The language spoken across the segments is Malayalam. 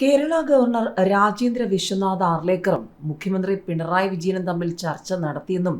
കേരള ഗവർണർ രാജേന്ദ്ര വിശ്വനാഥ് ആർലേക്കറും മുഖ്യമന്ത്രി പിണറായി വിജയനും തമ്മിൽ ചർച്ച നടത്തിയെന്നും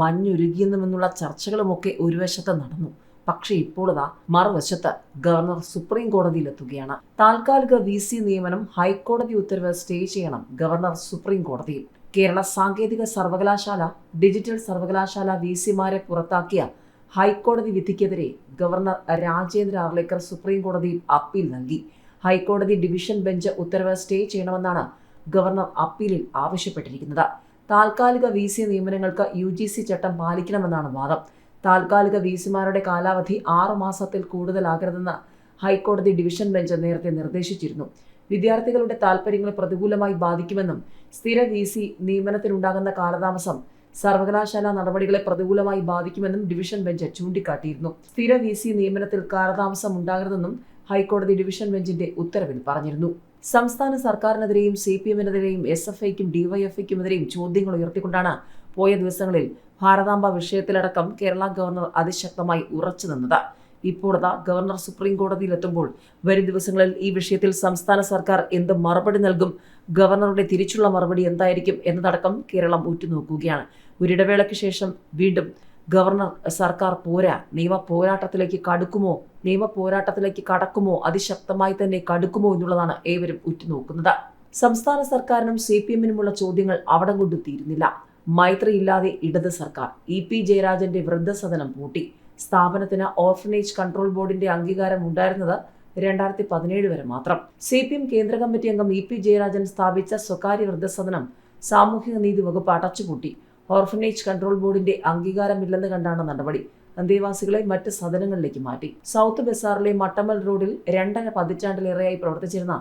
മഞ്ഞുരുകിയെന്നുമെന്നുള്ള ചർച്ചകളുമൊക്കെ ഒരു വശത്ത് നടന്നു. പക്ഷേ ഇപ്പോഴതാ മറുവശത്ത് ഗവർണർ സുപ്രീം കോടതിയിലെത്തുകയാണ്. താൽക്കാലിക വി സി നിയമനം ഹൈക്കോടതി ഉത്തരവ് സ്റ്റേ ചെയ്യണം ഗവർണർ സുപ്രീം കോടതിയിൽ. കേരള സാങ്കേതിക സർവകലാശാല ഡിജിറ്റൽ സർവകലാശാല വി സിമാരെ പുറത്താക്കിയ ഹൈക്കോടതി വിധിക്കെതിരെ ഗവർണർ രാജേന്ദ്ര ആർലേക്കർ സുപ്രീം കോടതിയിൽ അപ്പീൽ നൽകി. ഹൈക്കോടതി ഡിവിഷൻ ബെഞ്ച് ഉത്തരവ് സ്റ്റേ ചെയ്യണമെന്നാണ് ഗവർണർ അപ്പീലിൽ ആവശ്യപ്പെട്ടിരിക്കുന്നത്. താൽക്കാലിക വി സി നിയമനങ്ങൾക്ക് യു ജി സി ചട്ടം പാലിക്കണമെന്നാണ് വാദം. താൽക്കാലിക വി സിമാരുടെ കാലാവധി ആറു മാസത്തിൽ കൂടുതലാകരുതെന്ന് ഹൈക്കോടതി ഡിവിഷൻ ബെഞ്ച് നേരത്തെ നിർദ്ദേശിച്ചിരുന്നു. വിദ്യാർത്ഥികളുടെ താൽപ്പര്യങ്ങളെ പ്രതികൂലമായി ബാധിക്കുമെന്നും സ്ഥിര വി സി നിയമനത്തിനുണ്ടാകുന്ന കാലതാമസം സർവകലാശാല നടപടികളെ പ്രതികൂലമായി ബാധിക്കുമെന്നും ഡിവിഷൻ ബെഞ്ച് ചൂണ്ടിക്കാട്ടിയിരുന്നു. സ്ഥിര വി സി നിയമനത്തിൽ കാലതാമസം ഉണ്ടാകരുതെന്നും ഹൈക്കോടതി ഡിവിഷൻ ബെഞ്ചിന്റെ ഉത്തരവിൽ പറഞ്ഞിരുന്നു. സംസ്ഥാന സർക്കാരിനെതിരെയും സി പി എമ്മിനെതിരെയും എസ് എഫ് ഐക്കും ഡിവൈഎഫ്ഐക്കുമെതിരെയും ചോദ്യങ്ങൾ ഉയർത്തിക്കൊണ്ടാണ് പോയ ദിവസങ്ങളിൽ ഭാരതാംബ വിഷയത്തിലടക്കം കേരള ഗവർണർ അതിശക്തമായി ഉറച്ചു നിന്നത്. ഇപ്പോഴതാ ഗവർണർ സുപ്രീം കോടതിയിലെത്തുമ്പോൾ വരും ദിവസങ്ങളിൽ ഈ വിഷയത്തിൽ സംസ്ഥാന സർക്കാർ എന്ത് മറുപടി നൽകും ഗവർണറുടെ തിരിച്ചുള്ള മറുപടി എന്തായിരിക്കും എന്നതടക്കം കേരളം ഉറ്റുനോക്കുകയാണ്. ഒരിടവേളയ്ക്ക് ശേഷം വീണ്ടും ഗവർണർ സർക്കാർ പോരാ. നിയമ പോരാട്ടത്തിലേക്ക് കടുക്കുമോ? നിയമ പോരാട്ടത്തിലേക്ക് കടക്കുമോ? അതിശക്തമായി തന്നെ കടുക്കുമോ എന്നുള്ളതാണ് ഏവരും ഉറ്റുനോക്കുന്നത്. സംസ്ഥാന സർക്കാരിനും സി പി എമ്മിനുമുള്ള ചോദ്യങ്ങൾ അവിടം കൊണ്ട് തീരുന്നില്ല. മൈത്രിയില്ലാതെ ഇടത് സർക്കാർ ഇ പി ജയരാജന്റെ വൃദ്ധസദനം പൂട്ടി. സ്ഥാപനത്തിന് ഓർഫനേജ് കൺട്രോൾ ബോർഡിന്റെ അംഗീകാരം ഉണ്ടായിരുന്നത് രണ്ടായിരത്തി പതിനേഴ് വരെ മാത്രം. സി പി എം കേന്ദ്ര കമ്മിറ്റി അംഗം ഇ പി ജയരാജൻ സ്ഥാപിച്ച സ്വകാര്യ വൃദ്ധസദനം സാമൂഹിക നീതി വകുപ്പ് അടച്ചുപൂട്ടി. ഓർഫനേജ് കൺട്രോൾ ബോർഡിന്റെ അംഗീകാരമില്ലെന്ന് കണ്ടാണ് നടപടി. അന്തേവാസികളെ മറ്റ് സദനങ്ങളിലേക്ക് മാറ്റി. സൗത്ത് ബസാറിലെ മട്ടമ്മൽ റോഡിൽ രണ്ടര പതിറ്റാണ്ടിലേറെയായി പ്രവർത്തിച്ചിരുന്ന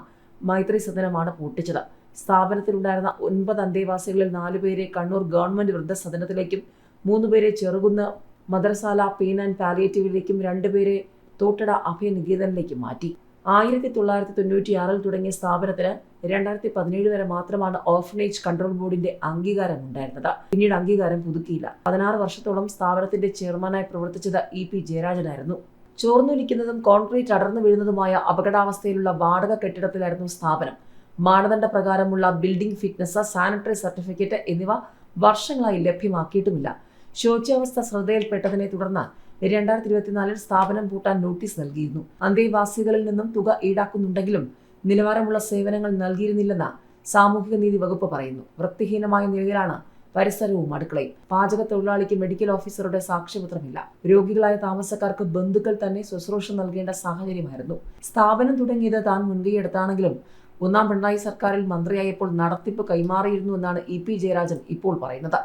മൈത്രി സദനമാണ് പൂട്ടിച്ചത്. സ്ഥാപനത്തിലുണ്ടായിരുന്ന ഒൻപത് അന്തേവാസികളിൽ നാലുപേരെ കണ്ണൂർ ഗവൺമെന്റ് വൃദ്ധസദനത്തിലേക്കും മൂന്നുപേരെ ചെറുകുന്ന് മദ്രസാല പെയിൻ ആൻഡ് പാലിയേറ്റീവിലേക്കും രണ്ടുപേരെ തോട്ടട അഭയനികേതനിലേക്കും മാറ്റി. ആയിരത്തി തൊള്ളായിരത്തി തൊണ്ണൂറ്റിയാറിൽ തുടങ്ങിയ സ്ഥാപനത്തിന് രണ്ടായിരത്തി പതിനേഴ് വരെ മാത്രമാണ് ഓർഫനേജ് കൺട്രോൾ ബോർഡിന്റെ അംഗീകാരം ഉണ്ടായിരുന്നത്. പിന്നീട് അംഗീകാരം പുതുക്കിയില്ല. പതിനാറ് വർഷത്തോളം സ്ഥാപനത്തിന്റെ ചെയർമാനായി പ്രവർത്തിച്ചത് ഇ പി ജയരാജനായിരുന്നു. ചോർന്നൊലിക്കുന്നതും കോൺക്രീറ്റ് അടർന്നു വീഴുന്നതുമായ അപകടാവസ്ഥയിലുള്ള വാടക കെട്ടിടത്തിലായിരുന്നു സ്ഥാപനം. മാനദണ്ഡ പ്രകാരമുള്ള ബിൽഡിംഗ് ഫിറ്റ്നസ് സാനിറ്ററി സർട്ടിഫിക്കറ്റ് എന്നിവ വർഷങ്ങളായി ലഭ്യമാക്കിയിട്ടുമില്ല. ശോച്യാവസ്ഥ ശ്രദ്ധയിൽപ്പെട്ടതിനെ തുടർന്ന് രണ്ടായിരത്തി ഇരുപത്തിനാലിൽ സ്ഥാപനം പൂട്ടാൻ നോട്ടീസ് നൽകിയിരുന്നു. അന്തേവാസികളിൽ നിന്നും തുക ഈടാക്കുന്നുണ്ടെങ്കിലും നിലവാരമുള്ള സേവനങ്ങൾ നൽകിയിരുന്നില്ലെന്ന് സാമൂഹിക നീതി വകുപ്പ് പറയുന്നു. വൃത്തിഹീനമായ നിലയിലാണ് പരിസരവും അടുക്കളയും. പാചക തൊഴിലാളിക്ക് മെഡിക്കൽ ഓഫീസറുടെ സാക്ഷ്യപത്രമില്ല. രോഗികളായ താമസക്കാർക്ക് ബന്ധുക്കൾ തന്നെ ശുശ്രൂഷ നൽകേണ്ട സാഹചര്യമായിരുന്നു. സ്ഥാപനം തുടങ്ങിയത് താൻ മുൻകൈയെടുത്താണെങ്കിലും ഒന്നാം പിണറായി സർക്കാരിൽ മന്ത്രിയായപ്പോൾ നടത്തിപ്പ് കൈമാറിയിരുന്നു എന്നാണ് ഇ പി ജയരാജൻ ഇപ്പോൾ പറയുന്നത്.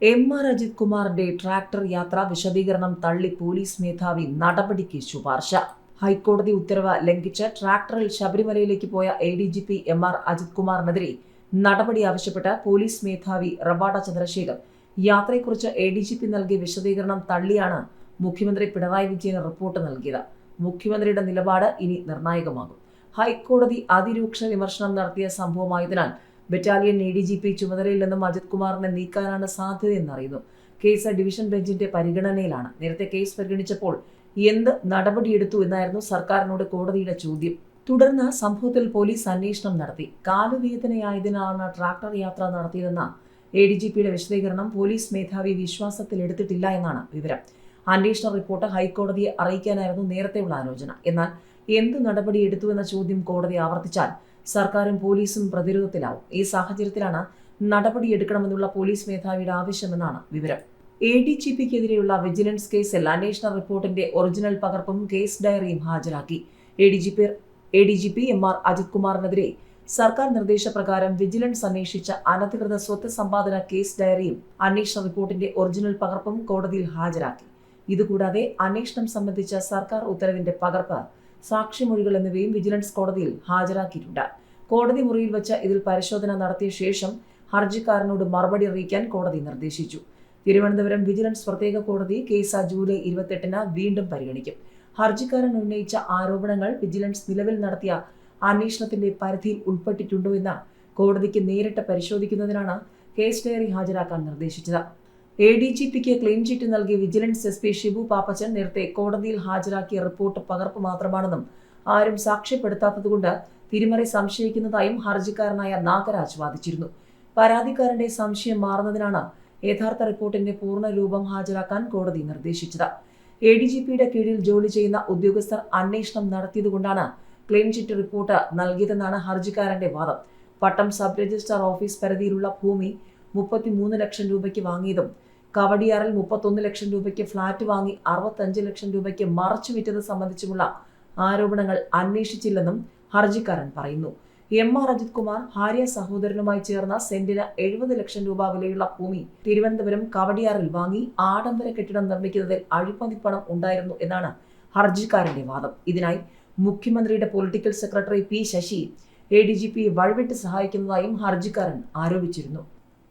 എം ആർ അജിത് കുമാറിന്റെ ട്രാക്ടർ യാത്രാ വിശദീകരണം തള്ളി പോലീസ് മേധാവി നടപടിക്ക് ശുപാർശ. ഹൈക്കോടതി ഉത്തരവ് ലംഘിച്ച് ട്രാക്ടറിൽ ശബരിമലയിലേക്ക് പോയ A D G P M R Ajith കുമാറിനെതിരെ നടപടി ആവശ്യപ്പെട്ട് പോലീസ് മേധാവി റവാഡ ചന്ദ്രശേഖർ യാത്രയെക്കുറിച്ച് എ ഡി ജി പി നൽകിയ വിശദീകരണം തള്ളിയാണ് മുഖ്യമന്ത്രി പിണറായി വിജയന് റിപ്പോർട്ട് നൽകിയത്. മുഖ്യമന്ത്രിയുടെ നിലപാട് ഇനി നിർണായകമാകും. ഹൈക്കോടതി അതിരൂക്ഷ വിമർശനം നടത്തിയ സംഭവമായതിനാൽ battalion A D G P ചുമതലയിൽ നിന്നും അജിത് കുമാറിനെ നീക്കാനാണ് സാധ്യതയെന്നറിയുന്നു. കേസ് ഡിവിഷൻ ബെഞ്ചിന്റെ പരിഗണനയിലാണ്. നേരത്തെ കേസ് പരിഗണിച്ചപ്പോൾ എന്ത് നടപടിയെടുത്തു എന്നായിരുന്നു സർക്കാരിനോട് കോടതിയുടെ ചോദ്യം. തുടർന്ന് സംഭവത്തിൽ പോലീസ് അന്വേഷണം നടത്തി. കാലുവേദനയായതിനാണ് ട്രാക്ടർ യാത്ര നടത്തിയതെന്ന എ ഡി ജി പിയുടെ വിശദീകരണം പോലീസ് മേധാവി വിശ്വാസത്തിൽ എടുത്തിട്ടില്ല എന്നാണ് വിവരം. അന്വേഷണ റിപ്പോർട്ട് ഹൈക്കോടതിയെ അറിയിക്കാനായിരുന്നു നേരത്തെയുള്ള ആലോചന. എന്നാൽ എന്ത് നടപടിയെടുത്തു എന്ന ചോദ്യം കോടതി ആവർത്തിച്ചാൽ സർക്കാരും പോലീസും പ്രതിരോധത്തിലാവും. ഈ സാഹചര്യത്തിലാണ് നടപടിയെടുക്കണമെന്നുള്ള പോലീസ് മേധാവിയുടെ ആവശ്യമെന്നാണ് വിവരം. എ ഡി ജി പിക്കെതിരെയുള്ള വിജിലൻസ് കേസിൽ അന്വേഷണ റിപ്പോർട്ടിന്റെ ഒറിജിനൽ പകർപ്പും കേസ് ഡയറിയും ഹാജരാക്കി. A D G P A D G P M R Ajith കുമാറിനെതിരെ സർക്കാർ നിർദ്ദേശപ്രകാരം വിജിലൻസ് അന്വേഷിച്ച അനധികൃത സ്വത്ത് സമ്പാദന കേസ് ഡയറിയും അന്വേഷണ റിപ്പോർട്ടിന്റെ ഒറിജിനൽ പകർപ്പും കോടതിയിൽ ഹാജരാക്കി. ഇതുകൂടാതെ അന്വേഷണം സംബന്ധിച്ച സർക്കാർ ഉത്തരവിന്റെ പകർപ്പ് സാക്ഷിമൊഴികൾ എന്നിവയും വിജിലൻസ് കോടതിയിൽ ഹാജരാക്കിയിട്ടുണ്ട്. കോടതി മുറിയിൽ വെച്ച് ഇതിൽ പരിശോധന നടത്തിയ ശേഷം ഹർജിക്കാരനോട് മറുപടി അറിയിക്കാൻ കോടതി നിർദ്ദേശിച്ചു. തിരുവനന്തപുരം വിജിലൻസ് പ്രത്യേക കോടതി കേസ് ജൂലൈ ഇരുപത്തെട്ടിന് വീണ്ടും പരിഗണിക്കും. ഹർജിക്കാരൻ ഉന്നയിച്ച ആരോപണങ്ങൾ വിജിലൻസ് നിലവിൽ നടത്തിയ അന്വേഷണത്തിന്റെ പരിധിയിൽ ഉൾപ്പെട്ടിട്ടുണ്ടോ എന്ന് കോടതിക്ക് നേരിട്ട് പരിശോധിക്കുന്നതിനാണ് കേസ് ഡയറി ഹാജരാക്കാൻ നിർദ്ദേശിച്ചത്. എ ഡി ജി പിക്ക് ക്ലീൻ ചിറ്റ് നൽകി vigilance S P Shibu Pappachan നേരത്തെ കോടതിയിൽ ഹാജരാക്കിയ റിപ്പോർട്ട് പകർപ്പ് മാത്രമാണെന്നും ആരും സാക്ഷ്യപ്പെടുത്താത്തതുകൊണ്ട് തിരിമറി സംശയിക്കുന്നതായും ഹർജിക്കാരനായ നാഗരാജ് വാദിച്ചിരുന്നു. പരാതിക്കാരന്റെ സംശയം മാറുന്നതിനാണ് യഥാർത്ഥ റിപ്പോർട്ടിന്റെ പൂർണ രൂപം ഹാജരാക്കാൻ കോടതി നിർദ്ദേശിച്ചത്. എ ഡി ജി പിയുടെ കീഴിൽ ജോലി ചെയ്യുന്ന ഉദ്യോഗസ്ഥർ അന്വേഷണം നടത്തിയതുകൊണ്ടാണ് ക്ലീൻ ചിറ്റ് റിപ്പോർട്ട് നൽകിയതെന്നാണ് ഹർജിക്കാരന്റെ വാദം. പട്ടം സബ് രജിസ്ട്രാർ ഓഫീസ് പരിധിയിലുള്ള ഭൂമി മുപ്പത്തിമൂന്ന് ലക്ഷം രൂപയ്ക്ക് വാങ്ങിയതും കവടിയാറിൽ മുപ്പത്തൊന്ന് ലക്ഷം രൂപയ്ക്ക് ഫ്ളാറ്റ് വാങ്ങി അറുപത്തഞ്ച് ലക്ഷം രൂപയ്ക്ക് മറച്ചു വിറ്റത് സംബന്ധിച്ചുമുള്ള ആരോപണങ്ങൾ അന്വേഷിച്ചില്ലെന്നും ഹർജിക്കാരൻ പറയുന്നു. എം ആർ അജിത് കുമാർ ഭാര്യ സഹോദരനുമായി ചേർന്ന സെന്റിന് എഴുപത് ലക്ഷം രൂപ വിലയുള്ള ഭൂമി തിരുവനന്തപുരം കവടിയാറിൽ വാങ്ങി ആഡംബര കെട്ടിടം നിർമ്മിക്കുന്നതിൽ അഴിമതി പണം ഉണ്ടായിരുന്നു എന്നാണ് ഹർജിക്കാരന്റെ വാദം. ഇതിനായി മുഖ്യമന്ത്രിയുടെ political secretary P Sasi A D G P വഴിവിട്ട് സഹായിക്കുന്നതായും ഹർജിക്കാരൻ ആരോപിച്ചിരുന്നു.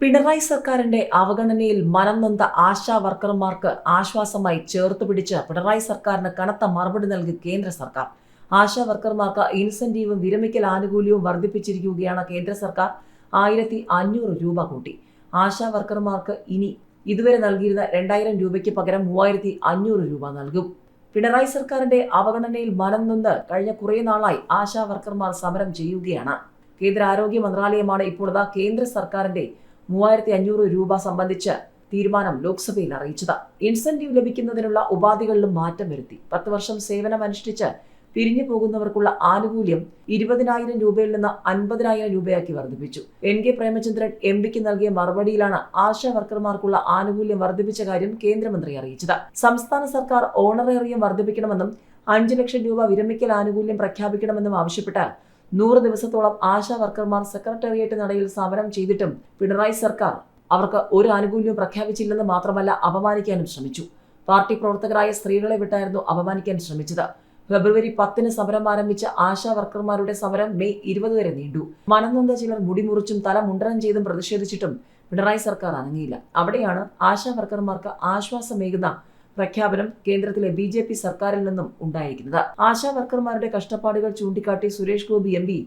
പിണറായി സർക്കാരിന്റെ അവഗണനയിൽ മനം നൊന്ത ആശാ വർക്കർമാർക്ക് ആശ്വാസമായി ചേർത്തുപിടിച്ച് പിണറായി സർക്കാരിന് കനത്ത മറുപടി നൽകി കേന്ദ്ര സർക്കാർ. ആശാ വർക്കർമാർക്ക് ഇൻസെന്റീവും വിരമിക്കൽ ആനുകൂല്യവും വർദ്ധിപ്പിച്ചിരിക്കുകയാണ് കേന്ദ്ര സർക്കാർ. ആയിരത്തി അഞ്ഞൂറ് രൂപ കൂട്ടി. ആശാ വർക്കർമാർക്ക് ഇനി ഇതുവരെ നൽകിയിരുന്ന രണ്ടായിരം രൂപയ്ക്ക് പകരം മൂവായിരത്തി അഞ്ഞൂറ് രൂപ നൽകും. പിണറായി സർക്കാരിന്റെ അവഗണനയിൽ മനം നിന്ന് കഴിഞ്ഞ കുറേ നാളായി ആശാ വർക്കർമാർ സമരം ചെയ്യുകയാണ്. കേന്ദ്ര ആരോഗ്യ മന്ത്രാലയമാണ് ഇപ്പോഴത്തെ കേന്ദ്ര സർക്കാരിന്റെ മൂവായിരത്തി അഞ്ഞൂറ് രൂപ സംബന്ധിച്ച് തീരുമാനം ലോക്സഭയിൽ അറിയിച്ചത്. ഇൻസെന്റീവ് ലഭിക്കുന്നതിനുള്ള ഉപാധികളിലും മാറ്റം വരുത്തി. പത്ത് വർഷം സേവനം അനുഷ്ഠിച്ച് പിരിഞ്ഞു പോകുന്നവർക്കുള്ള ആനുകൂല്യം ഇരുപതിനായിരം രൂപയിൽ നിന്ന് അൻപതിനായിരം രൂപയാക്കി വർദ്ധിപ്പിച്ചു. എൻ കെ പ്രേമചന്ദ്രൻ എം പിക്ക് നൽകിയ മറുപടിയിലാണ് ആശാ വർക്കർമാർക്കുള്ള ആനുകൂല്യം വർദ്ധിപ്പിച്ച കാര്യം കേന്ദ്രമന്ത്രി അറിയിച്ചത്. സംസ്ഥാന സർക്കാർ ഓണറേറിയം വർദ്ധിപ്പിക്കണമെന്നും അഞ്ചു ലക്ഷം രൂപ വിരമിക്കൽ ആനുകൂല്യം പ്രഖ്യാപിക്കണമെന്നും ആവശ്യപ്പെട്ട് നൂറ് ദിവസത്തോളം ആശാ വർക്കർമാർ സെക്രട്ടേറിയറ്റ് നടയിൽ സമരം ചെയ്തിട്ടും പിണറായി സർക്കാർ അവർക്ക് ഒരു ആനുകൂല്യവും പ്രഖ്യാപിച്ചില്ലെന്ന് മാത്രമല്ല അപമാനിക്കാനും ശ്രമിച്ചു. പാർട്ടി പ്രവർത്തകരായ സ്ത്രീകളെ വിട്ടായിരുന്നു അപമാനിക്കാൻ ശ്രമിച്ചത്. ഫെബ്രുവരി പത്തിന് സമരം ആരംഭിച്ച ആശാ വർക്കർമാരുടെ സമരം മെയ് ഇരുപത് വരെ നീണ്ടു. മനനന്ദ ചിലർ മുടിമുറിച്ചും തല മുണ്ടനം ചെയ്തും പ്രതിഷേധിച്ചിട്ടും പിണറായി സർക്കാർ അനങ്ങിയില്ല. അവിടെയാണ് ആശാ വർക്കർമാർക്ക് ആശ്വാസമേകുന്ന പ്രഖ്യാപനം കേന്ദ്രത്തിലെ ബി ജെ പി സർക്കാരിൽ നിന്നും ഉണ്ടായിരിക്കുന്നത്. ആശാ വർക്കർമാരുടെ കഷ്ടപ്പാടുകൾ ചൂണ്ടിക്കാട്ടി സുരേഷ് ഗോപി എം പി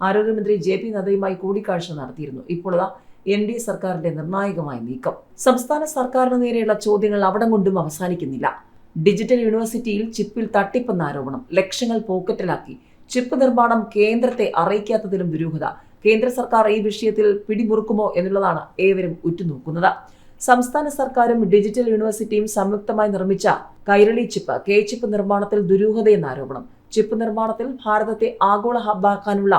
ആരോഗ്യമന്ത്രി ജെ പി നദ്ദയുമായി കൂടിക്കാഴ്ച നടത്തിയിരുന്നു. ഇപ്പോൾ എൻ ഡി എ സർക്കാരിന്റെ നിർണായകമായ നീക്കം. സംസ്ഥാന സർക്കാരിന് നേരെയുള്ള ചോദ്യങ്ങൾ അവിടം കൊണ്ടും അവസാനിക്കുന്നില്ല. ഡിജിറ്റൽ യൂണിവേഴ്സിറ്റിയിൽ ചിപ്പിൽ തട്ടിപ്പെന്ന ആരോപണം ലക്ഷങ്ങൾ പോക്കറ്റിലാക്കി. ചിപ്പ് നിർമ്മാണം കേന്ദ്രത്തെ അറിയിക്കാത്തതിലും ദുരൂഹത കേന്ദ്ര സർക്കാർ ഈ വിഷയത്തിൽ പിടിമുറുക്കുമോ എന്നുള്ളതാണ് ഏവരും ഉറ്റുനോക്കുന്നത്. സംസ്ഥാന സർക്കാരും ഡിജിറ്റൽ യൂണിവേഴ്സിറ്റിയും സംയുക്തമായി നിർമ്മിച്ച കൈരളി ചിപ്പ് കെ ചിപ്പ് നിർമ്മാണത്തിൽ ദുരൂഹതയെന്ന ആരോപണം. ചിപ്പ് നിർമ്മാണത്തിൽ ഭാരതത്തെ ആഗോള ഹബ്ബാക്കാനുള്ള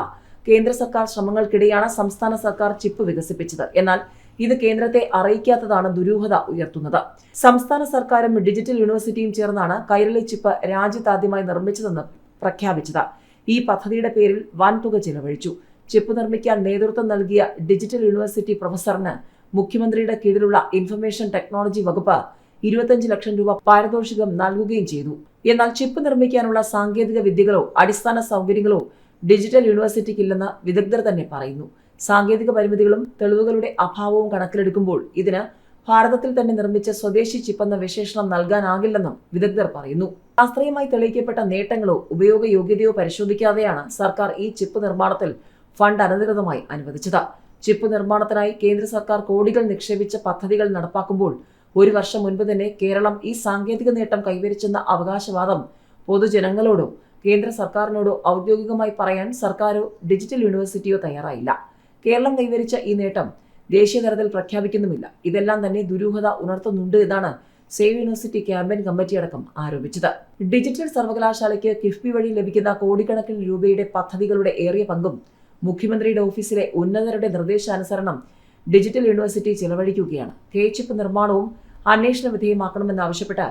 കേന്ദ്ര സർക്കാർ ശ്രമങ്ങൾക്കിടെയാണ് സംസ്ഥാന സർക്കാർ ചിപ്പ് വികസിപ്പിച്ചത്. എന്നാൽ ഇത് കേന്ദ്രത്തെ അറിയിക്കാത്തതാണ് ദുരൂഹത ഉയർത്തുന്നത്. സംസ്ഥാന സർക്കാരും ഡിജിറ്റൽ യൂണിവേഴ്സിറ്റിയും ചേർന്നാണ് കൈരളി ചിപ്പ് രാജ്യത്താദ്യമായി നിർമ്മിച്ചതെന്ന് പ്രഖ്യാപിച്ചത്. ഈ പദ്ധതിയുടെ പേരിൽ വൻതുക ചിലവഴിച്ചു. ചിപ്പ് നിർമ്മിക്കാൻ നേതൃത്വം നൽകിയ ഡിജിറ്റൽ യൂണിവേഴ്സിറ്റി പ്രൊഫസറിന് മുഖ്യമന്ത്രിയുടെ കീഴിലുള്ള ഇൻഫർമേഷൻ ടെക്നോളജി വകുപ്പ് ഇരുപത്തഞ്ച് ലക്ഷം രൂപ പാരിതോഷികം നൽകുകയും ചെയ്തു. എന്നാൽ ചിപ്പ് നിർമ്മിക്കാനുള്ള സാങ്കേതിക വിദ്യകളോ അടിസ്ഥാന സൗകര്യങ്ങളോ ഡിജിറ്റൽ യൂണിവേഴ്സിറ്റിക്കില്ലെന്ന് വിദഗ്ധർ തന്നെ പറയുന്നു. സാങ്കേതിക പരിമിതികളും തെളിവുകളുടെ അഭാവവും കണക്കിലെടുക്കുമ്പോൾ ഇതിന് ഭാരതത്തിൽ തന്നെ നിർമ്മിച്ച സ്വദേശി ചിപ്പ് എന്ന വിശേഷണം നൽകാനാകില്ലെന്നും വിദഗ്ധർ പറയുന്നു. ശാസ്ത്രീയമായി തെളിയിക്കപ്പെട്ട നേട്ടങ്ങളോ ഉപയോഗയോഗ്യതയോ പരിശോധിക്കാതെയാണ് സർക്കാർ ഈ ചിപ്പ് നിർമ്മാണത്തിൽ ഫണ്ട് അനധികൃതമായി അനുവദിച്ചത്. ചിപ്പ് നിർമ്മാണത്തിനായി കേന്ദ്ര സർക്കാർ കോടികൾ നിക്ഷേപിച്ച പദ്ധതികൾ നടപ്പാക്കുമ്പോൾ ഒരു വർഷം മുൻപ് തന്നെ കേരളം ഈ സാങ്കേതിക നേട്ടം കൈവരിച്ചെന്ന അവകാശവാദം പൊതുജനങ്ങളോടോ കേന്ദ്ര സർക്കാരിനോടോ ഔദ്യോഗികമായി പറയാൻ സർക്കാരോ ഡിജിറ്റൽ യൂണിവേഴ്സിറ്റിയോ തയ്യാറായില്ല. കേരളം കൈവരിച്ച ഈ നേട്ടം ദേശീയ തലത്തിൽ പ്രഖ്യാപിക്കുന്നുമില്ല. ഇതെല്ലാം തന്നെ ദുരൂഹത ഉണർത്തുന്നുണ്ട് എന്നാണ് സേവ് യൂണിവേഴ്സിറ്റി ക്യാമ്പയിൻ കമ്മിറ്റി അടക്കം ആരോപിച്ചത്. ഡിജിറ്റൽ സർവകലാശാലയ്ക്ക് കിഫ്ബി വഴി ലഭിക്കുന്ന കോടിക്കണക്കിന് രൂപയുടെ പദ്ധതികളുടെ ഏറിയ പങ്കും മുഖ്യമന്ത്രിയുടെ ഓഫീസിലെ ഉന്നതരുടെ നിർദ്ദേശാനുസരണം ഡിജിറ്റൽ യൂണിവേഴ്സിറ്റി ചെലവഴിക്കുകയാണ്. കെ ചിപ്പ് നിർമ്മാണവും അന്വേഷണ വിധേയമാക്കണമെന്നാവശ്യപ്പെട്ട്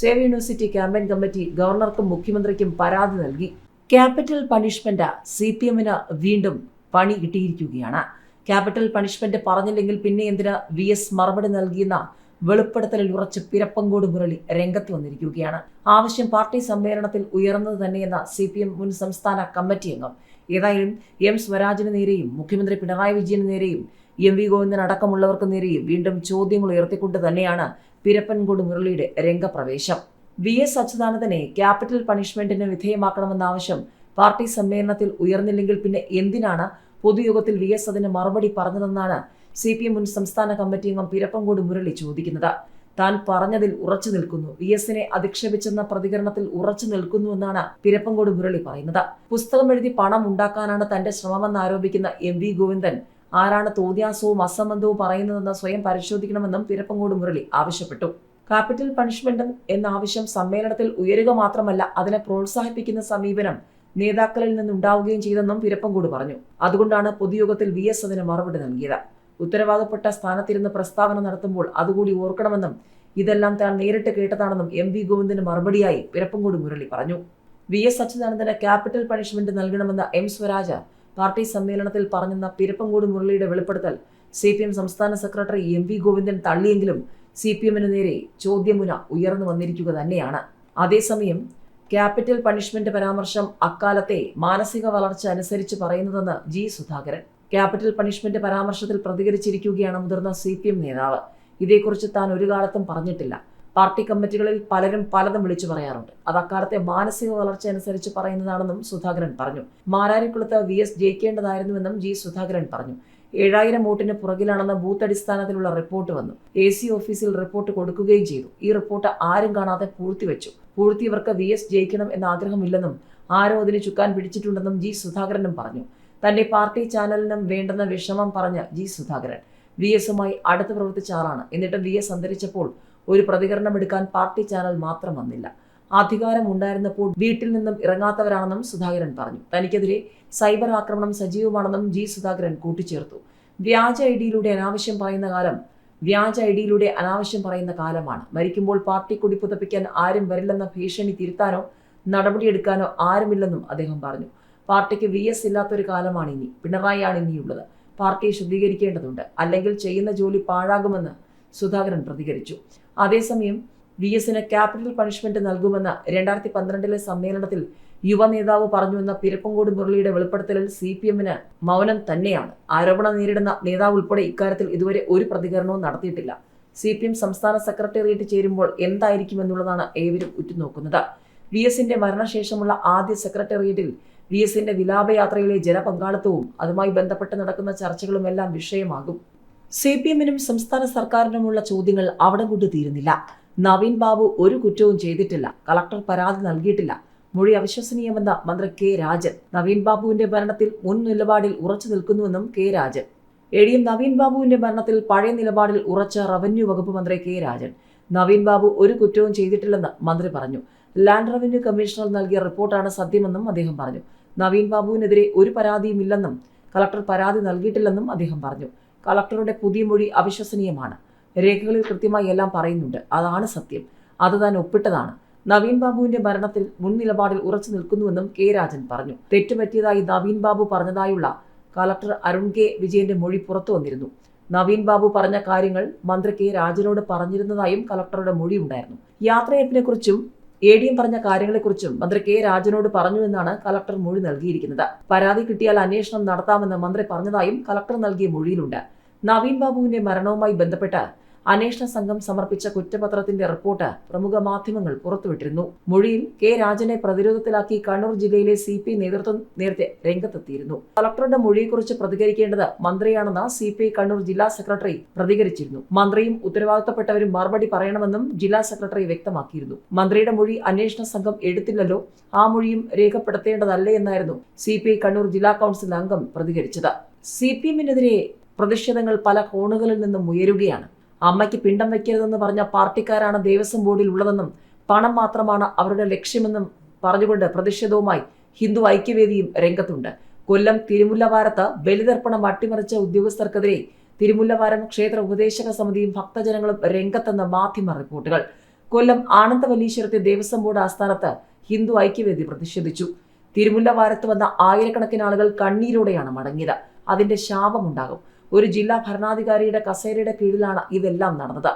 സേവ് യൂണിവേഴ്സിറ്റി ക്യാമ്പയിൻ കമ്മിറ്റി ഗവർണർക്കും മുഖ്യമന്ത്രിക്കും പരാതി നൽകി. ക്യാപിറ്റൽ പണിഷ്മെന്റ് സി പി എമ്മിന് വീണ്ടും പണി കിട്ടിയിരിക്കുകയാണ്. ക്യാപിറ്റൽ പണിഷ്മെന്റ് പറഞ്ഞില്ലെങ്കിൽ പിന്നെ എന്തിന് വി എസ് മറുപടി നൽകിയെന്ന വെളിപ്പെടുത്തലിൽ ഉറച്ച് പിരപ്പങ്കോട് മുരളി രംഗത്ത് വന്നിരിക്കുകയാണ്. ആവശ്യം പാർട്ടി സമ്മേളനത്തിൽ ഉയർന്നത് തന്നെയെന്ന സി പി എം മുൻ സംസ്ഥാന കമ്മിറ്റി അംഗം ഏതായാലും എം സ്വരാജിന് നേരെയും മുഖ്യമന്ത്രി പിണറായി വിജയന് നേരെയും എം വി ഗോവിന്ദൻ അടക്കമുള്ളവർക്ക് നേരെയും വീണ്ടും ചോദ്യങ്ങൾ ഉയർത്തിക്കൊണ്ട് തന്നെയാണ് പിരപ്പൻകോട് മുരളിയുടെ രംഗപ്രവേശം. വി എസ് അച്യുതാനന്ദനെ ക്യാപിറ്റൽ പണിഷ്മെന്റിന് വിധേയമാക്കണമെന്ന ആവശ്യം പാർട്ടി സമ്മേളനത്തിൽ ഉയർന്നില്ലെങ്കിൽ പിന്നെ എന്തിനാണ് പൊതുയോഗത്തിൽ വി എസ് അതിന് മറുപടി പറഞ്ഞതെന്നാണ് സി പി എം മുൻ സംസ്ഥാന കമ്മിറ്റി അംഗം പിരപ്പൻകോട് മുരളി ചോദിക്കുന്നത്. താൻ പറഞ്ഞതിൽ ഉറച്ചു നിൽക്കുന്നു. വി എസിനെ അധിക്ഷേപിച്ചെന്ന പ്രതികരണത്തിൽ ഉറച്ചു നിൽക്കുന്നുവെന്നാണ് പിരപ്പങ്കോട് മുരളി പറയുന്നത്. പുസ്തകം എഴുതി പണം ഉണ്ടാക്കാനാണ് തന്റെ ശ്രമമെന്ന് ആരോപിക്കുന്ന എം വി ഗോവിന്ദൻ ആരാണ് തോന്നിയാസവും അസംബന്ധവും പറയുന്നതെന്ന് സ്വയം പരിശോധിക്കണമെന്നും പിരപ്പങ്കോട് മുരളി ആവശ്യപ്പെട്ടു. ക്യാപിറ്റൽ പണിഷ്മെന്റ് എന്ന ആവശ്യം സമ്മേളനത്തിൽ ഉയരുക മാത്രമല്ല അതിനെ പ്രോത്സാഹിപ്പിക്കുന്ന സമീപനം നേതാക്കളിൽ നിന്നുണ്ടാവുകയും ചെയ്തെന്നും പിരപ്പങ്കോട് പറഞ്ഞു. അതുകൊണ്ടാണ് പൊതുയോഗത്തിൽ വി എസ് അതിന് മറുപടി നൽകിയത്. ഉത്തരവാദപ്പെട്ട സ്ഥാനത്തിരുന്ന് പ്രസ്താവന നടത്തുമ്പോൾ അതുകൂടി ഓർക്കണമെന്നും ഇതെല്ലാം താൻ നേരിട്ട് കേട്ടതാണെന്നും എം വി ഗോവിന്ദന് മറുപടിയായി പിറപ്പുംകൂടി മുരളി പറഞ്ഞു. വി എസ് അച്യുതാനന്ദന് ക്യാപിറ്റൽ പണിഷ്മെന്റ് നൽകണമെന്ന എം സ്വരാജ പാർട്ടി സമ്മേളനത്തിൽ പറഞ്ഞെന്ന പിരപ്പംകൂട് മുരളിയുടെ വെളിപ്പെടുത്തൽ സി പി എം സംസ്ഥാന സെക്രട്ടറി എം വി ഗോവിന്ദൻ തള്ളിയെങ്കിലും സി പി എമ്മിന് നേരെ ചോദ്യമുന ഉയർന്നു വന്നിരിക്കുക തന്നെയാണ്. അതേസമയം ക്യാപിറ്റൽ പണിഷ്മെന്റ് പരാമർശം അക്കാലത്തെ മാനസിക വളർച്ച അനുസരിച്ച് പറയുന്നതെന്ന് ജി സുധാകരൻ. ക്യാപിറ്റൽ പണിഷ്മെന്റ് പരാമർശത്തിൽ പ്രതികരിച്ചിരിക്കുകയാണ് മുതിർന്ന സി പി എം നേതാവ്. ഇതേക്കുറിച്ച് താൻ ഒരു കാലത്തും പറഞ്ഞിട്ടില്ല. പാർട്ടി കമ്മിറ്റികളിൽ പലരും പലതും വിളിച്ചു പറയാറുണ്ട്. അത് അക്കാലത്തെ മാനസിക വളർച്ച അനുസരിച്ച് പറയുന്നതാണെന്നും സുധാകരൻ പറഞ്ഞു. മാരാരിക്കുളത്ത് വി എസ് ജയിക്കേണ്ടതായിരുന്നുവെന്നും ജി സുധാകരൻ പറഞ്ഞു. ഏഴായിരം വോട്ടിന് പുറകിലാണെന്ന ബൂത്ത് അടിസ്ഥാനത്തിലുള്ള റിപ്പോർട്ട് വന്നു. എ സി ഓഫീസിൽ റിപ്പോർട്ട് കൊടുക്കുകയും ചെയ്തു. ഈ റിപ്പോർട്ട് ആരും കാണാതെ പൂഴ്ത്തിവെച്ചു. പൂഴ്ത്തിയവർക്ക് വി എസ് ജയിക്കണം എന്ന ആഗ്രഹമില്ലെന്നും ആരോ അതിന് ചുക്കാൻ പിടിച്ചിട്ടുണ്ടെന്നും ജി സുധാകരനും പറഞ്ഞു. തന്റെ പാർട്ടി ചാനലിനും വേണ്ടെന്ന വിഷമം പറഞ്ഞ ജി സുധാകരൻ. വി എസുമായി അടുത്ത് പ്രവർത്തിച്ച ആളാണ്. എന്നിട്ട് വി എസ് അന്തരിച്ചപ്പോൾ ഒരു പ്രതികരണം എടുക്കാൻ പാർട്ടി ചാനൽ മാത്രം വന്നില്ല. അധികാരം ഉണ്ടായിരുന്നപ്പോൾ വീട്ടിൽ നിന്നും ഇറങ്ങാത്തവരാണെന്നും സുധാകരൻ പറഞ്ഞു. തനിക്കെതിരെ സൈബർ ആക്രമണം സജീവമാണെന്നും ജി സുധാകരൻ കൂട്ടിച്ചേർത്തു. വ്യാജ ഐ ഡിയിലൂടെ അനാവശ്യം പറയുന്ന കാലം വ്യാജ ഐ ഡിയിലൂടെ അനാവശ്യം പറയുന്ന കാലമാണ്. മരിക്കുമ്പോൾ പാർട്ടി കൊടി പുതപ്പിക്കാൻ ആരും വരില്ലെന്ന ഭീഷണി തിരുത്താനോ നടപടിയെടുക്കാനോ ആരുമില്ലെന്നും അദ്ദേഹം പറഞ്ഞു. പാർട്ടിക്ക് വി എസ് ഇല്ലാത്തൊരു കാലമാണ് ഇനി. പിണറായിയാണ് ഇനിയുള്ളത്. പാർട്ടിയെ ശുദ്ധീകരിക്കേണ്ടതുണ്ട്. അല്ലെങ്കിൽ ചെയ്യുന്ന ജോലി പാഴാകുമെന്ന് സുധാകരൻ പ്രതികരിച്ചു. അതേസമയം വി എസിന് ക്യാപിറ്റൽ പണിഷ്മെന്റ് നൽകുമെന്ന് രണ്ടായിരത്തി പന്ത്രണ്ടിലെ സമ്മേളനത്തിൽ യുവ നേതാവ് പറഞ്ഞുവെന്ന പിരപ്പങ്കോട് മുരളിയുടെ വെളിപ്പെടുത്തലിൽ സി പി എമ്മിന് മൗനം തന്നെയാണ്. ആരോപണം നേരിടുന്ന നേതാവ് ഉൾപ്പെടെ ഇക്കാര്യത്തിൽ ഇതുവരെ ഒരു പ്രതികരണവും നടത്തിയിട്ടില്ല. സി പി എം സംസ്ഥാന സെക്രട്ടേറിയറ്റ് ചേരുമ്പോൾ എന്തായിരിക്കും എന്നുള്ളതാണ് ഏവരും ഉറ്റുനോക്കുന്നത്. വി എസിന്റെ മരണശേഷമുള്ള ആദ്യ സെക്രട്ടേറിയറ്റിൽ വി എസിന്റെ വിലാപയാത്രയിലെ ജനപങ്കാളിത്തവും അതുമായി ബന്ധപ്പെട്ട് നടക്കുന്ന ചർച്ചകളും എല്ലാം വിഷയമാകും. സി പി എമ്മിനും സംസ്ഥാന സർക്കാരിനുമുള്ള ചോദ്യങ്ങൾ അവിടെ കൊണ്ട് തീരുന്നില്ല. നവീൻ ബാബു ഒരു കുറ്റവും ചെയ്തിട്ടില്ല. കളക്ടർ പരാതി നൽകിയിട്ടില്ല. മൊഴി അവിശ്വസനീയമെന്ന മന്ത്രി കെ രാജൻ. നവീൻ ബാബുവിന്റെ ഭരണത്തിൽ മുൻ നിലപാടിൽ ഉറച്ചു നിൽക്കുന്നുവെന്നും K Rajan. A D M Naveen ബാബുവിന്റെ ഭരണത്തിൽ പഴയ നിലപാടിൽ ഉറച്ച റവന്യൂ വകുപ്പ് മന്ത്രി കെ രാജൻ. നവീൻ ബാബു ഒരു കുറ്റവും ചെയ്തിട്ടില്ലെന്ന് മന്ത്രി പറഞ്ഞു. ലാൻഡ് റവന്യൂ കമ്മീഷണർ നൽകിയ റിപ്പോർട്ടാണ് സത്യമെന്നും അദ്ദേഹം പറഞ്ഞു. നവീൻ ബാബുവിനെതിരെ ഒരു പരാതിയുമില്ലെന്നും കളക്ടർ പരാതി നൽകിയിട്ടില്ലെന്നും അദ്ദേഹം പറഞ്ഞു. കളക്ടറുടെ പുതിയ മൊഴി അവിശ്വസനീയമാണ്. രേഖകളിൽ കൃത്യമായി എല്ലാം പറയുന്നുണ്ട്. അതാണ് സത്യം. അത് താൻ ഒപ്പിട്ടതാണ്. നവീൻ ബാബുവിന്റെ മരണത്തിൽ മുൻ നിലപാടിൽ ഉറച്ചു നിൽക്കുന്നുവെന്നും കെ രാജൻ പറഞ്ഞു. തെറ്റുപറ്റിയതായി നവീൻ ബാബു പറഞ്ഞതായുള്ള കളക്ടർ അരുൺ കെ വിജയന്റെ മൊഴി പുറത്തു വന്നിരുന്നു. നവീൻ ബാബു പറഞ്ഞ കാര്യങ്ങൾ മന്ത്രി കെ രാജനോട് പറഞ്ഞിരുന്നതായും കളക്ടറുടെ മൊഴി ഉണ്ടായിരുന്നു യാത്രയപ്പിനെക്കുറിച്ചും എ ഡി എം പറഞ്ഞ കാര്യങ്ങളെക്കുറിച്ചും മന്ത്രി കെ രാജനോട് പറഞ്ഞു എന്നാണ് കലക്ടർ മൊഴി നൽകിയിരിക്കുന്നത്. പരാതി കിട്ടിയാൽ അന്വേഷണം നടത്താമെന്ന് മന്ത്രി പറഞ്ഞതായും കലക്ടർ നൽകിയ മൊഴിയിലുണ്ട്. നവീൻ ബാബുവിന്റെ മരണവുമായി ബന്ധപ്പെട്ട് അന്വേഷണ സംഘം സമർപ്പിച്ച കുറ്റപത്രത്തിന്റെ റിപ്പോർട്ട് പ്രമുഖ മാധ്യമങ്ങൾ പുറത്തുവിട്ടിരുന്നു. മൊഴിയിൽ കെ രാജനെ പ്രതിരോധത്തിലാക്കി കണ്ണൂർ ജില്ലയിലെ സി പി നേതൃത്വം നേരത്തെ രംഗത്തെത്തിയിരുന്നു. കളക്ടറുടെ മൊഴിയെക്കുറിച്ച് പ്രതികരിക്കേണ്ടത് മന്ത്രിയാണെന്ന് സി പി കണ്ണൂർ ജില്ലാ സെക്രട്ടറി പ്രതികരിച്ചിരുന്നു. മന്ത്രിയും ഉത്തരവാദിത്തപ്പെട്ടവരും മറുപടി പറയണമെന്നും ജില്ലാ സെക്രട്ടറി വ്യക്തമാക്കിയിരുന്നു. മന്ത്രിയുടെ മൊഴി അന്വേഷണ സംഘം എടുത്തില്ലല്ലോ ആ മൊഴിയും രേഖപ്പെടുത്തേണ്ടതല്ലേ എന്നായിരുന്നു സി കണ്ണൂർ ജില്ലാ കൗൺസിൽ അംഗം പ്രതികരിച്ചത്. സി പി എമ്മിനെതിരെ പ്രതിഷേധങ്ങൾ പല കോണുകളിൽ നിന്നും ഉയരുകയാണ്. അമ്മയ്ക്ക് പിണ്ടം വയ്ക്കരുതെന്ന് പറഞ്ഞ പാർട്ടിക്കാരാണ് ദേവസ്വം ബോർഡിൽ ഉള്ളതെന്നും പണം മാത്രമാണ് അവരുടെ ലക്ഷ്യമെന്നും പറഞ്ഞുകൊണ്ട് പ്രതിഷേധവുമായി ഹിന്ദു ഐക്യവേദിയും രംഗത്തുണ്ട്. കൊല്ലം തിരുമുല്ലവാരത്ത് ബലിതർപ്പണം അട്ടിമറിച്ച ഉദ്യോഗസ്ഥർക്കെതിരെ തിരുമുല്ലവാരം ക്ഷേത്ര ഉപദേശക സമിതിയും ഭക്തജനങ്ങളും രംഗത്തെന്ന മാധ്യമ റിപ്പോർട്ടുകൾ. കൊല്ലം ആനന്ദവല്ലീശ്വരത്തെ ദേവസ്വം ബോർഡ് ആസ്ഥാനത്ത് ഹിന്ദു ഐക്യവേദി പ്രതിഷേധിച്ചു. തിരുമുല്ലവാരത്ത് വന്ന ആയിരക്കണക്കിന് ആളുകൾ കണ്ണീരോടെയാണ് മടങ്ങിയത്. അതിന്റെ ശാപമുണ്ടാകും. ഒരു ജില്ലാ ഭരണാധികാരിയുടെ കസേരയുടെ കീഴിലാണ് ഇതെല്ലാം നടന്നത്.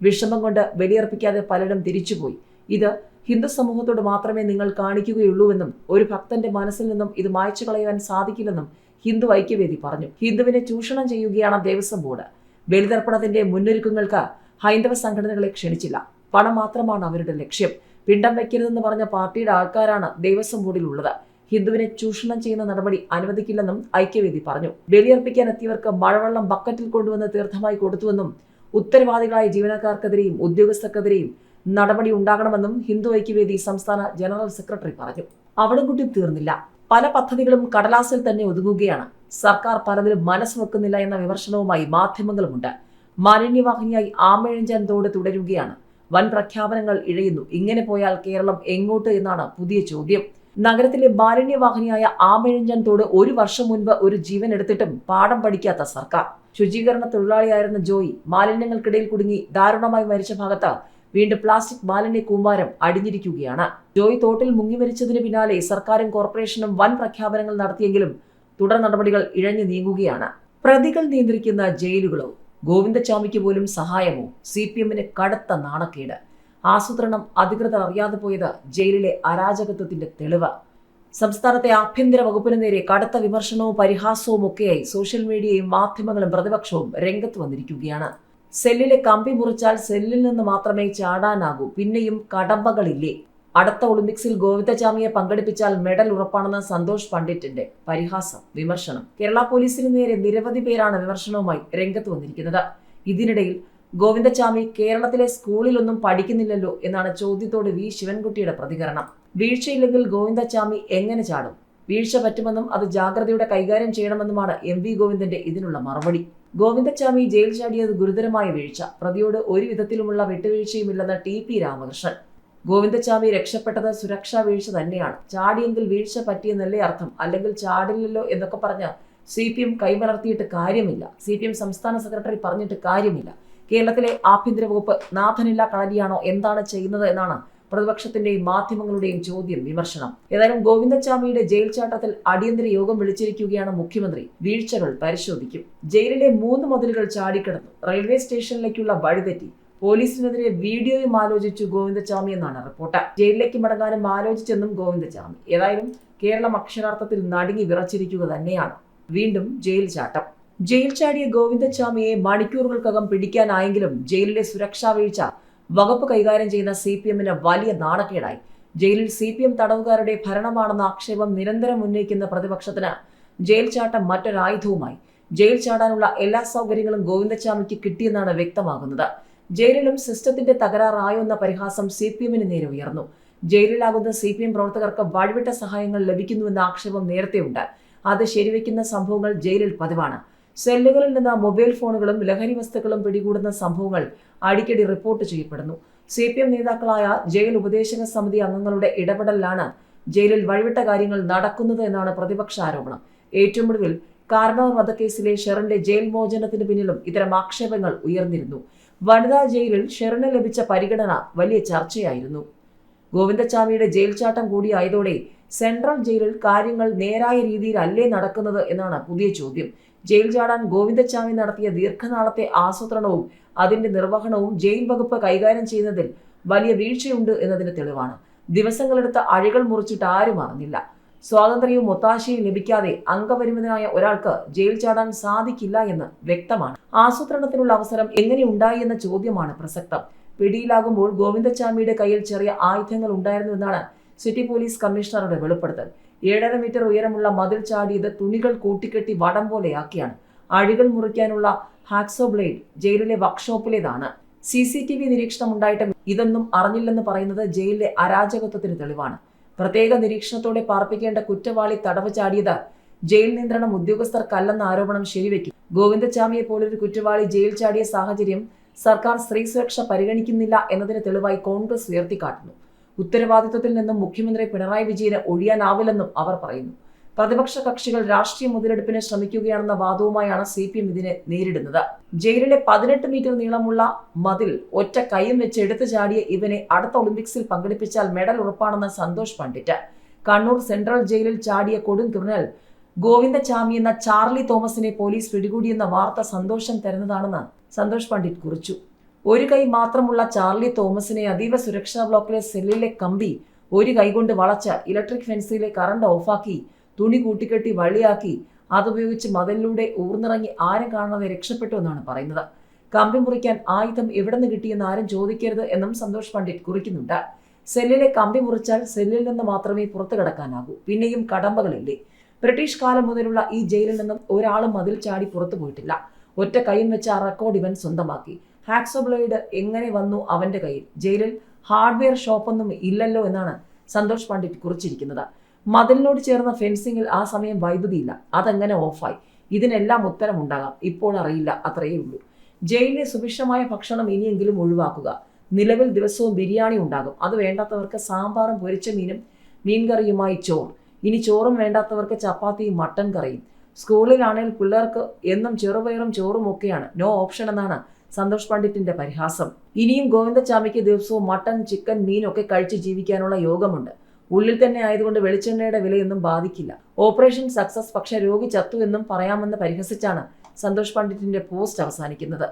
വിഷമം കൊണ്ട് ബലിയർപ്പിക്കാതെ പലരും തിരിച്ചുപോയി. ഇത് ഹിന്ദു സമൂഹത്തോട് മാത്രമേ നിങ്ങൾ കാണിക്കുകയുള്ളൂവെന്നും ഒരു ഭക്തന്റെ മനസ്സിൽ നിന്നും ഇത് മായ്ച്ചു കളയാൻ സാധിക്കില്ലെന്നും ഹിന്ദു ഐക്യവേദി പറഞ്ഞു. ഹിന്ദുവിനെ ചൂഷണം ചെയ്യുകയാണ് ദേവസ്വം ബോർഡ്. ബലിതർപ്പണത്തിന്റെ മുന്നൊരുക്കങ്ങൾക്ക് ഹൈന്ദവ സംഘടനകളെ ക്ഷണിച്ചില്ല. പണം മാത്രമാണ് അവരുടെ ലക്ഷ്യം. പിണ്ടം വയ്ക്കരുതെന്ന് പറഞ്ഞ പാർട്ടിയുടെ ആൾക്കാരാണ് ദേവസ്വം ബോർഡിൽ ഉള്ളത് ഹിന്ദുവിനെ ചൂഷണം ചെയ്യുന്ന നടപടി അനുവദിക്കില്ലെന്നും ഐക്യവേദി പറഞ്ഞു. ബലിയർപ്പിക്കാൻ എത്തിയവർക്ക് മഴവെള്ളം ബക്കറ്റിൽ കൊണ്ടുവന്ന് തീർത്ഥമായി കൊടുത്തുവെന്നും ഉത്തരവാദികളായ ജീവനക്കാർക്കെതിരെയും ഉദ്യോഗസ്ഥർക്കെതിരെയും നടപടി ഉണ്ടാകണമെന്നും ഹിന്ദു ഐക്യവേദി സംസ്ഥാന ജനറൽ സെക്രട്ടറി പറഞ്ഞു. അവിടം കുട്ടി തീർന്നില്ല. പല പദ്ധതികളും കടലാസിൽ തന്നെ ഒതുങ്ങുകയാണ്. സർക്കാർ പലതിലും മനസ്സ് വെക്കുന്നില്ല എന്ന വിമർശനവുമായി മാധ്യമങ്ങളുമുണ്ട്. മാലിന്യവാഹിനിയായി ആമഴഞ്ചാൻ തോട് തുടരുകയാണ്. വൻ പ്രഖ്യാപനങ്ങൾ ഇഴയുന്നു. ഇങ്ങനെ പോയാൽ കേരളം എങ്ങോട്ട് എന്നാണ് പുതിയ ചോദ്യം. നഗരത്തിലെ മാലിന്യവാഹിനിയായ ആമഴഞ്ചാൻ തോട് ഒരു വർഷം മുൻപ് ഒരു ജീവൻ എടുത്തിട്ടും പാഠം പഠിക്കാത്ത സർക്കാർ. ശുചീകരണ തൊഴിലാളിയായിരുന്ന ജോയി മാലിന്യങ്ങൾക്കിടയിൽ കുടുങ്ങി ദാരുണമായി മരിച്ച ഭാഗത്ത് വീണ്ടും പ്ലാസ്റ്റിക് മാലിന്യ കൂമ്പാരം അടിഞ്ഞിരിക്കുകയാണ്. ജോയി തോട്ടിൽ മുങ്ങി മരിച്ചതിന് പിന്നാലെ സർക്കാരും കോർപ്പറേഷനും വൻ പ്രഖ്യാപനങ്ങൾ നടത്തിയെങ്കിലും തുടർ നടപടികൾ ഇഴഞ്ഞു നീങ്ങുകയാണ്. പ്രതികൾ നിയന്ത്രിക്കുന്ന ജയിലുകളോ ഗോവിന്ദചാമിക്ക് പോലും സഹായമോ സി പി എമ്മിന് കടുത്ത നാണക്കേട്. ആസൂത്രണം അധികൃതർ അറിയാതെ പോയത് ജയിലിലെ അരാജകത്വത്തിന്റെ തെളിവ്. സംസ്ഥാനത്തെ ആഭ്യന്തര വകുപ്പിന് നേരെ കടുത്ത വിമർശനവും പരിഹാസവും ഒക്കെയായി സോഷ്യൽ മീഡിയയും മാധ്യമങ്ങളും പ്രതിപക്ഷവും രംഗത്ത് വന്നിരിക്കുകയാണ്. സെല്ലിലെ കമ്പി മുറിച്ചാൽ സെല്ലിൽ നിന്ന് മാത്രമേ ചാടാനാകൂ പിന്നെയും കടമ്പകളില്ലേ? അടുത്ത ഒളിമ്പിക്സിൽ ഗോവിന്ദചാമിയെ പങ്കെടുപ്പിച്ചാൽ മെഡൽ ഉറപ്പാണെന്ന് സന്തോഷ് പണ്ഡിറ്റിന്റെ പരിഹാസം വിമർശനം. കേരള പോലീസിന് നേരെ നിരവധി പേരാണ് വിമർശനവുമായി രംഗത്ത് വന്നിരിക്കുന്നത്. ഇതിനിടയിൽ ഗോവിന്ദചാമി കേരളത്തിലെ സ്കൂളിലൊന്നും പഠിക്കുന്നില്ലല്ലോ എന്നാണ് ചോദ്യത്തോട് വി. ശിവൻകുട്ടിയുടെ പ്രതികരണം. വീഴ്ചയില്ലെങ്കിൽ ഗോവിന്ദചാമി എങ്ങനെ ചാടും? വീഴ്ച പറ്റുമെന്നും അത് ജാഗ്രതയുടെ കൈകാര്യം ചെയ്യണമെന്നുമാണ് എം വി ഗോവിന്ദന്റെ ഇതിനുള്ള മറുപടി. ഗോവിന്ദചാമി ജയിൽ ചാടിയത് ഗുരുതരമായ വീഴ്ച. പ്രതിയോട് ഒരു വിധത്തിലുമുള്ള വിട്ടുവീഴ്ചയുമില്ലെന്ന് ടി. പി. രാമകൃഷ്ണൻ. ഗോവിന്ദചാമി രക്ഷപ്പെട്ടത് സുരക്ഷാ വീഴ്ച തന്നെയാണ്. ചാടിയെങ്കിൽ വീഴ്ച പറ്റിയെന്നല്ലേ അർത്ഥം? അല്ലെങ്കിൽ ചാടില്ലല്ലോ എന്നൊക്കെ പറഞ്ഞ് സി പി എം കൈമലർത്തിയിട്ട് കാര്യമില്ല. സി പി എം സംസ്ഥാന സെക്രട്ടറി പറഞ്ഞിട്ട് കാര്യമില്ല. കേരളത്തിലെ ആഭ്യന്തര വകുപ്പ് നാഥനില്ല കളരിയാണോ എന്താണ് ചെയ്യുന്നത് എന്നാണ് പ്രതിപക്ഷത്തിന്റെയും മാധ്യമങ്ങളുടെയും ചോദ്യം വിമർശനം. ഏതായാലും ഗോവിന്ദച്ചാമിയുടെ ജയിൽ ചാട്ടത്തിൽ അടിയന്തര യോഗം വിളിച്ചിരിക്കുകയാണ് മുഖ്യമന്ത്രി. വീഴ്ചകൾ പരിശോധിക്കും. ജയിലിലെ മൂന്ന് മതിലുകൾ ചാടിക്കിടന്നു. റെയിൽവേ സ്റ്റേഷനിലേക്കുള്ള വഴിതെറ്റി. പോലീസിനെതിരെ വീഡിയോയും ആലോചിച്ചു ഗോവിന്ദച്ചാമി എന്നാണ് റിപ്പോർട്ട്. ജയിലിലേക്ക് മടങ്ങാനും ആലോചിച്ചെന്നും ഗോവിന്ദച്ചാമി. ഏതായാലും കേരളം അക്ഷരാർത്ഥത്തിൽ നടുങ്ങി വിറച്ചിരിക്കുക തന്നെയാണ്. വീണ്ടും ജയിൽ ചാട്ടം. ജയിൽ ചാടിയ ഗോവിന്ദച്ചാമിയെ മണിക്കൂറുകൾക്കകം പിടിക്കാനായെങ്കിലും ജയിലിലെ സുരക്ഷാ വീഴ്ച വകുപ്പ് കൈകാര്യം ചെയ്യുന്ന സി പി എമ്മിന് വലിയ നാണക്കേടായി. ജയിലിൽ സി പി എം തടവുകാരുടെ ഭരണമാണെന്ന ആക്ഷേപം നിരന്തരം ഉന്നയിക്കുന്ന പ്രതിപക്ഷത്തിന് ജയിൽ ചാട്ടം മറ്റൊരായുധവുമായി. ജയിൽ ചാടാനുള്ള എല്ലാ സൗകര്യങ്ങളും ഗോവിന്ദച്ചാമിക്ക് കിട്ടിയെന്നാണ് വ്യക്തമാകുന്നത്. ജയിലിലും സിസ്റ്റത്തിന്റെ തകരാറായോ എന്ന പരിഹാസം സി പി എമ്മിന് നേരെ ഉയർന്നു. ജയിലിലാകുന്ന സി പി എം പ്രവർത്തകർക്ക് വഴിവിട്ട സഹായങ്ങൾ ലഭിക്കുന്നുവെന്ന ആക്ഷേപം നേരത്തെയുണ്ട്. അത് ശരിവെക്കുന്ന സംഭവങ്ങൾ ജയിലിൽ പതിവാണ്. സെല്ലുകളിൽ നിന്ന് മൊബൈൽ ഫോണുകളും ലഹരി വസ്തുക്കളും പിടികൂടുന്ന സംഭവങ്ങൾ അടിക്കടി റിപ്പോർട്ട് ചെയ്യപ്പെടുന്നു. സി പി എം നേതാക്കളായ ജയിൽ ഉപദേശക സമിതി അംഗങ്ങളുടെ ഇടപെടലിലാണ് ജയിലിൽ വഴിവിട്ട കാര്യങ്ങൾ നടക്കുന്നത് എന്നാണ് പ്രതിപക്ഷ ആരോപണം. ഏറ്റവും ഒടുവിൽ കാർണവർ വധക്കേസിലെ ഷെറിന്റെ ജയിൽ മോചനത്തിന് പിന്നിലും ഇത്തരം ആക്ഷേപങ്ങൾ ഉയർന്നിരുന്നു. വനിതാ ജയിലിൽ ഷെറിന് ലഭിച്ച പരിഗണന വലിയ ചർച്ചയായിരുന്നു. ഗോവിന്ദച്ചാമിയുടെ ജയിൽ ചാട്ടം കൂടിയായതോടെ സെൻട്രൽ ജയിലിൽ കാര്യങ്ങൾ നേരായ രീതിയിലല്ലേ നടക്കുന്നത് എന്നാണ് പുതിയ ചോദ്യം. ജയിൽ ചാടാൻ ഗോവിന്ദച്ചാമി നടത്തിയ ദീർഘനാളത്തെ ആസൂത്രണവും അതിന്റെ നിർവഹണവും ജയിൽ വകുപ്പ് കൈകാര്യം ചെയ്യുന്നതിൽ വലിയ വീഴ്ചയുണ്ട് എന്നതിന് തെളിവാണ്. ദിവസങ്ങളെടുത്ത അഴികൾ മുറിച്ചിട്ട് ആരും അറിഞ്ഞില്ല. സ്വാതന്ത്ര്യവും ഒത്താശയും ലഭിക്കാതെ അംഗപരിമിതനായ ഒരാൾക്ക് ജയിൽ ചാടാൻ സാധിക്കില്ല എന്ന് വ്യക്തമാണ്. ആസൂത്രണത്തിനുള്ള അവസരം എങ്ങനെ ഉണ്ടായി എന്ന ചോദ്യമാണ് പ്രസക്തം. പിടിയിലാകുമ്പോൾ ഗോവിന്ദച്ചാമിയുടെ കയ്യിൽ ചെറിയ ആയുധങ്ങൾ ഉണ്ടായിരുന്നു എന്നാണ് സിറ്റി പോലീസ് കമ്മീഷണറുടെ വെളിപ്പെടുത്തൽ. ഏഴര മീറ്റർ ഉയരമുള്ള മതിൽ ചാടിയത് തുണികൾ കൂട്ടിക്കെട്ടി വടം പോലെയാക്കിയാണ്. അഴികൾ മുറിക്കാനുള്ള ഹാക്സോ ബ്ലേഡ് ജയിലിലെ വർക്ക്ഷോപ്പിലേതാണ്. സി സി ടി വി നിരീക്ഷണം ഉണ്ടായിട്ടും ഇതൊന്നും അറിഞ്ഞില്ലെന്ന് പറയുന്നത് ജയിലിലെ അരാജകത്വത്തിന് തെളിവാണ്. പ്രത്യേക നിരീക്ഷണത്തോടെ പാർപ്പിക്കേണ്ട കുറ്റവാളി തടവ് ചാടിയത് ജയിൽ നിയന്ത്രണം ഉദ്യോഗസ്ഥർക്കല്ലെന്ന ആരോപണം ശരിവെക്കും. ഗോവിന്ദച്ചാമിയെ പോലൊരു കുറ്റവാളി ജയിൽ ചാടിയ സാഹചര്യം സർക്കാർ സ്ത്രീ സുരക്ഷ പരിഗണിക്കുന്നില്ല എന്നതിന് തെളിവായി കോൺഗ്രസ് ഉയർത്തിക്കാട്ടുന്നു. ഉത്തരവാദിത്വത്തിൽ നിന്നും മുഖ്യമന്ത്രി പിണറായി വിജയന് ഒഴിയാനാവില്ലെന്നും അവർ പറയുന്നു. പ്രതിപക്ഷ കക്ഷികൾ രാഷ്ട്രീയ മുതലെടുപ്പിന് ശ്രമിക്കുകയാണെന്ന വാദവുമായാണ് സി പി എം ഇതിനെ നേരിടുന്നത്. ജയിലിലെ പതിനെട്ട് മീറ്റർ നീളമുള്ള മതിൽ ഒറ്റ കൈയും വെച്ച് എടുത്തു ചാടിയ ഇവനെ അടുത്ത ഒളിമ്പിക്സിൽ പങ്കെടുപ്പിച്ചാൽ മെഡൽ ഉറപ്പാണെന്ന് സന്തോഷ് പണ്ഡിറ്റ്. കണ്ണൂർ സെൻട്രൽ ജയിലിൽ ചാടിയ കൊടും ക്രിമിനൽ ഗോവിന്ദചാമി എന്ന ചാർലി തോമസിനെ പോലീസ് പിടികൂടിയെന്ന വാർത്ത സന്തോഷം തരുന്നതാണെന്ന് സന്തോഷ് പണ്ഡിറ്റ് കുറിച്ചു. ഒരു കൈ മാത്രമുള്ള ചാർലി തോമസിനെ അതീവ സുരക്ഷാ ബ്ലോക്കിലെ സെല്ലിലെ കമ്പി ഒരു കൈകൊണ്ട് വളച്ച ഇലക്ട്രിക് ഫെൻസിലെ കറണ്ട് ഓഫാക്കി തുണി കൂട്ടിക്കെട്ടി വള്ളിയാക്കി അതുപയോഗിച്ച് മതിലിലൂടെ ഊർന്നിറങ്ങി ആരും കാണാതെ രക്ഷപ്പെട്ടു എന്നാണ് പറയുന്നത്. കമ്പി മുറിക്കാൻ ആയുധം എവിടെ നിന്ന് കിട്ടിയെന്ന് ആരും ചോദിക്കരുത് എന്നും സന്തോഷ് പണ്ഡിറ്റ് കുറിക്കുന്നുണ്ട്. സെല്ലിലെ കമ്പി മുറിച്ചാൽ സെല്ലിൽ നിന്ന് മാത്രമേ പുറത്തു കടക്കാനാകൂ. പിന്നെയും കടമ്പകളില്ലേ? ബ്രിട്ടീഷ് കാലം മുതലുള്ള ഈ ജയിലിൽ നിന്നും ഒരാളും മതിൽ ചാടി പുറത്തു പോയിട്ടില്ല. ഒറ്റ കൈയും വെച്ച ആ റെക്കോർഡ് ഇവൻ സ്വന്തമാക്കി. ഹാക്സോ ബ്ലേഡ് എങ്ങനെ വന്നു അവന്റെ കയ്യിൽ? ജയിലിൽ ഹാർഡ്വെയർ ഷോപ്പൊന്നും ഇല്ലല്ലോ എന്നാണ് സന്തോഷ് പണ്ഡിറ്റ് കുറിച്ചിരിക്കുന്നത്. മതിലിനോട് ചേർന്ന ഫെൻസിങ്ങിൽ ആ സമയം വൈദ്യുതി വൈദ്യുതിയില്ല. അതെങ്ങനെ ഓഫായി? ഇതിനെല്ലാം ഉത്തരം ഉത്തരമുണ്ടാകാം. ഇപ്പോൾ അറിയില്ല. അത്രയേ ഉള്ളൂ. ജയിലിലെ സുഭിക്ഷമായ ഭക്ഷണം ഇനിയെങ്കിലും ഒഴിവാക്കുക. നിലവിൽ ദിവസവും ബിരിയാണി ഉണ്ടാകും. അത് വേണ്ടാത്തവർക്ക് സാമ്പാറും പൊരിച്ച മീനും മീൻകറിയുമായി ചോറ്. ഇനി ചോറും വേണ്ടാത്തവർക്ക് ചപ്പാത്തിയും മട്ടൻ കറിയും. സ്കൂളിലാണെങ്കിൽ പിള്ളേർക്ക് എന്നും ചെറുപയറും ചോറും ഒക്കെയാണ് നോ ഓപ്ഷൻ എന്നാണ് സന്തോഷ് പണ്ഡിറ്റിന്റെ പരിഹാസം. ഇനിയും ഗോവിന്ദച്ചാമിക്ക് ദിവസവും മട്ടൺ ചിക്കൻ മീനൊക്കെ കഴിച്ച് ജീവിക്കാനുള്ള യോഗമുണ്ട്. ഉള്ളിൽ തന്നെ ആയതുകൊണ്ട് വെളിച്ചെണ്ണയുടെ വിലയൊന്നും ബാധിക്കില്ല. ഓപ്പറേഷൻ സക്സസ് പക്ഷെ രോഗി ചത്തു എന്നും പറയാമെന്ന് പരിഹസിച്ചാണ് സന്തോഷ് പണ്ഡിറ്റിന്റെ പോസ്റ്റ് അവസാനിക്കുന്നത്.